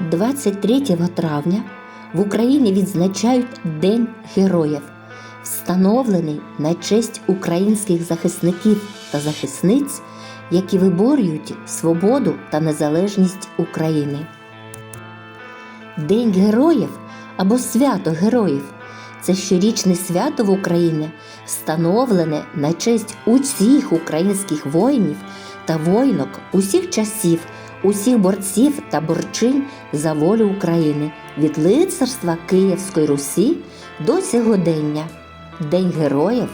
23 травня в Україні відзначають День героїв, встановлений на честь українських захисників та захисниць, які виборюють свободу та незалежність України. День героїв або свято героїв це щорічне свято в Україні, встановлене на честь усіх українських воїнів та воїнок усіх часів, усіх борців та борчинь за волю України від лицарства Київської Русі до сьогодення. День героїв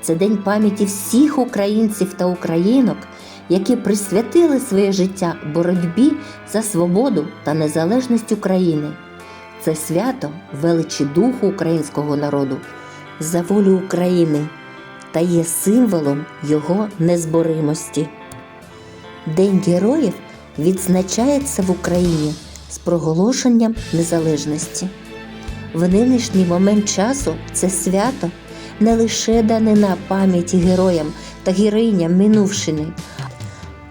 це день пам'яті всіх українців та українок, які присвятили своє життя боротьбі за свободу та незалежність України. Це свято величі духу українського народу за волю України та є символом його незборимості. День героїв відзначається в Україні з проголошенням незалежності. В нинішній момент часу це свято не лише данина пам'яті героям та героїням минувшини,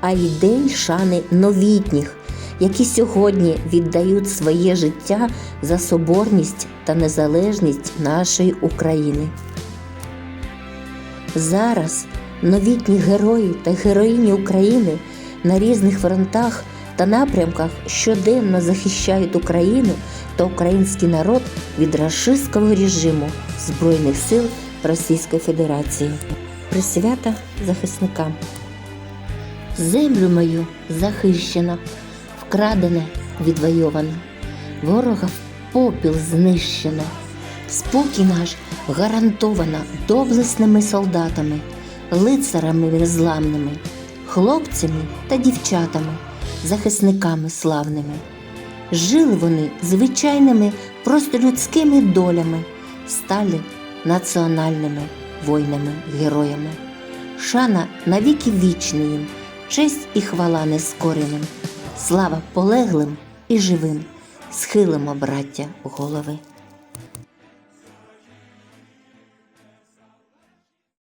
а й день шани новітніх, які сьогодні віддають своє життя за соборність та незалежність нашої України. Зараз новітні герої та героїні України на різних фронтах та напрямках щоденно захищають Україну та український народ від рашистського режиму Збройних сил Російської Федерації. Присвята захисникам. Землю мою захищено, вкрадене, відвойовано, ворога в попіл знищено. Спокій наш гарантовано доблесними солдатами, лицарами незламними, хлопцями та дівчатами, захисниками славними. Жили вони звичайними, просто людськими долями, стали національними воїнами, героями. Шана навіки вічна їм, честь і хвала нескореним, слава полеглим і живим, схилимо, браття, голови.